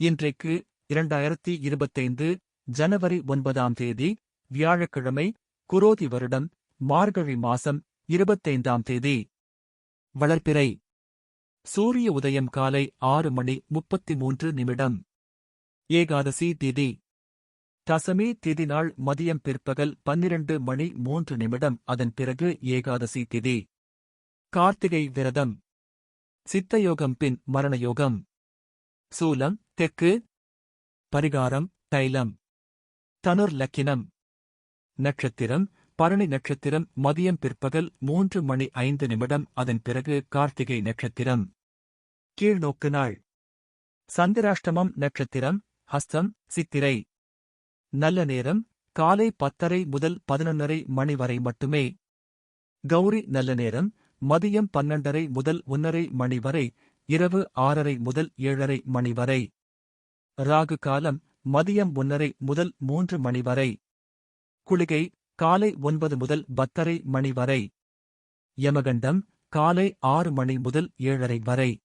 இன்றைக்கு இரண்டாயிரத்தி இருபத்தைந்து ஜனவரி ஒன்பதாம் தேதி வியாழக்கிழமை குரோதி வருடம் மார்கழி மாசம் இருபத்தைந்தாம் தேதி. வளர்ப்பிறை சூரிய உதயம் காலை ஆறு மணி முப்பத்தி மூன்று நிமிடம். ஏகாதசி திதி. தசமி திதி நாள் மதியம் பிற்பகல் பன்னிரண்டு மணி மூன்று நிமிடம். அதன் பிறகு ஏகாதசி திதி. கார்த்திகை விரதம். சித்தயோகம் பின் மரணயோகம். சூலம் தெக்கு பரிகாரம் தைலம் தனுர் லக்கினம் நட்சத்திரம் பரணி நட்சத்திரம் மதியம் பிற்பகல் மூன்று மணி ஐந்து நிமிடம் அதன் பிறகு கார்த்திகை நட்சத்திரம் கீழ்நோக்கு நாள் சந்திராஷ்டமம் நட்சத்திரம் ஹஸ்தம் சித்திரை நல்ல நேரம் காலை பத்தரை முதல் பதினொன்னரை மணி வரை மட்டுமே கௌரி நல்ல நேரம் மதியம் பன்னெண்டரை முதல் ஒன்னரை மணி வரை இரவு ஆறரை முதல் ஏழரை மணி வரை ராகு காலம் மதியம் ஒன்னரை முதல் மூன்று மணி வரை. குளிகை காலை ஒன்பது முதல் பத்தரை மணி வரை. யமகண்டம் காலை ஆறு மணி முதல் ஏழரை வரை.